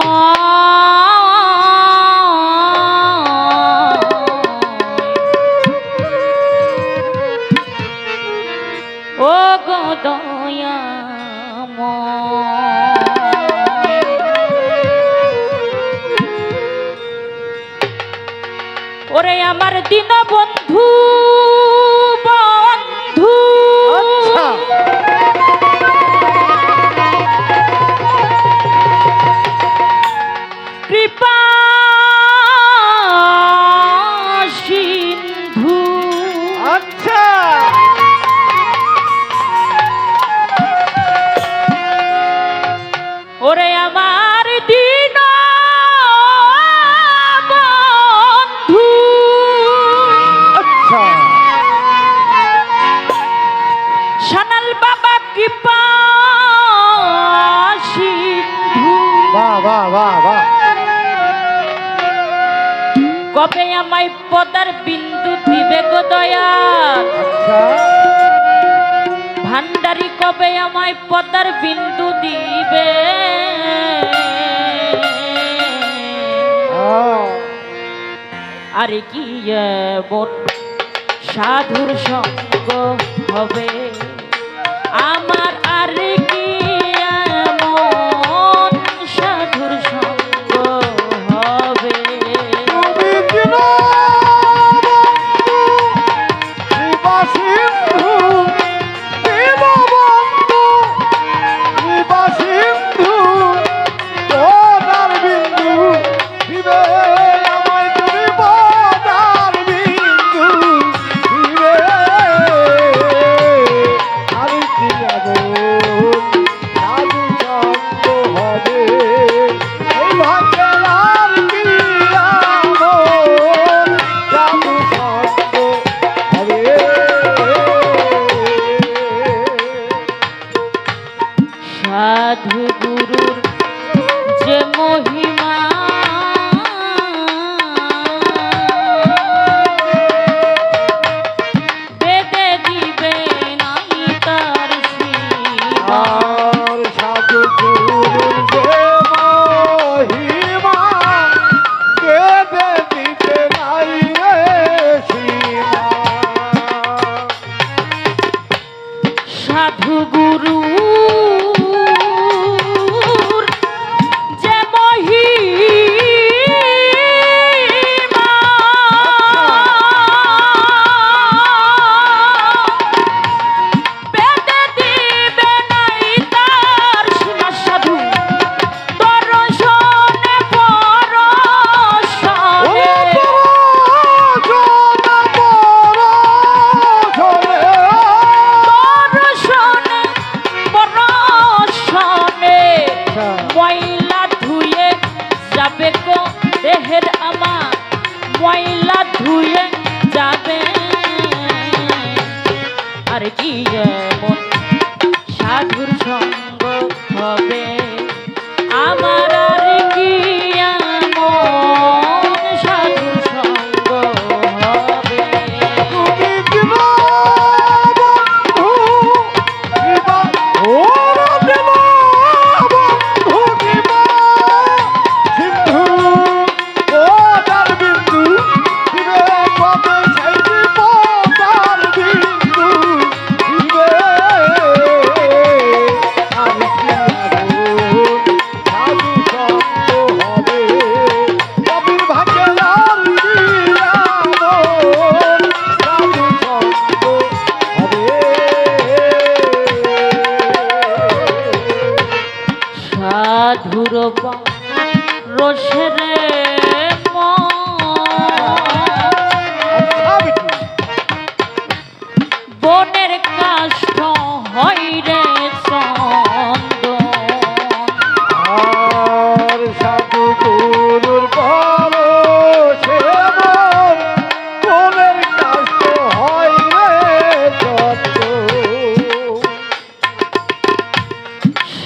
ও গো দয়াম ওরে আমার দিন বন্ধু কবে আমায় পদার বিন্দু দিবে গো দয়া? আচ্ছা। ভান্ডারি কবে আমায় পদার বিন্দু দিবে? আরে কি বোন সাধুর সঙ্গ হবে? আমার আরে কি সাধু গুরুর যে মহিমা ময়লা ধুয়ে যাবে। আর কি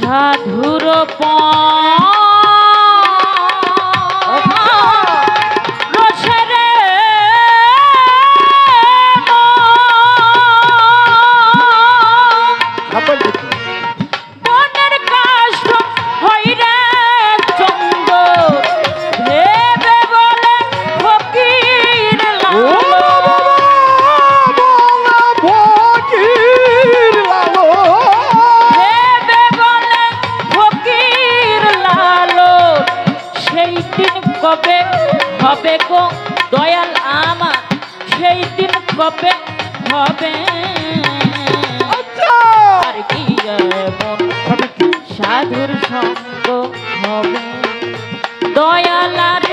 साधुर पा কবে হবে গো দয়াল আমার? সেই দিন কবে হবে? আচ্ছা। আর কি সাধুর সঙ্গ হবে? দয়াল আর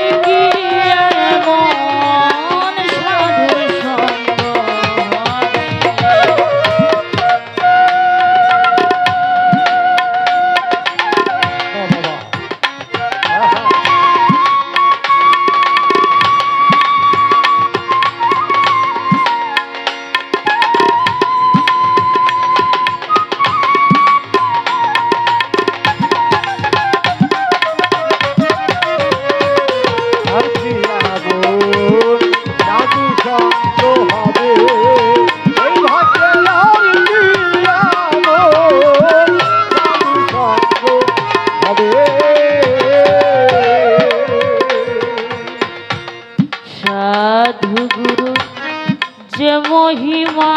যে মহিমা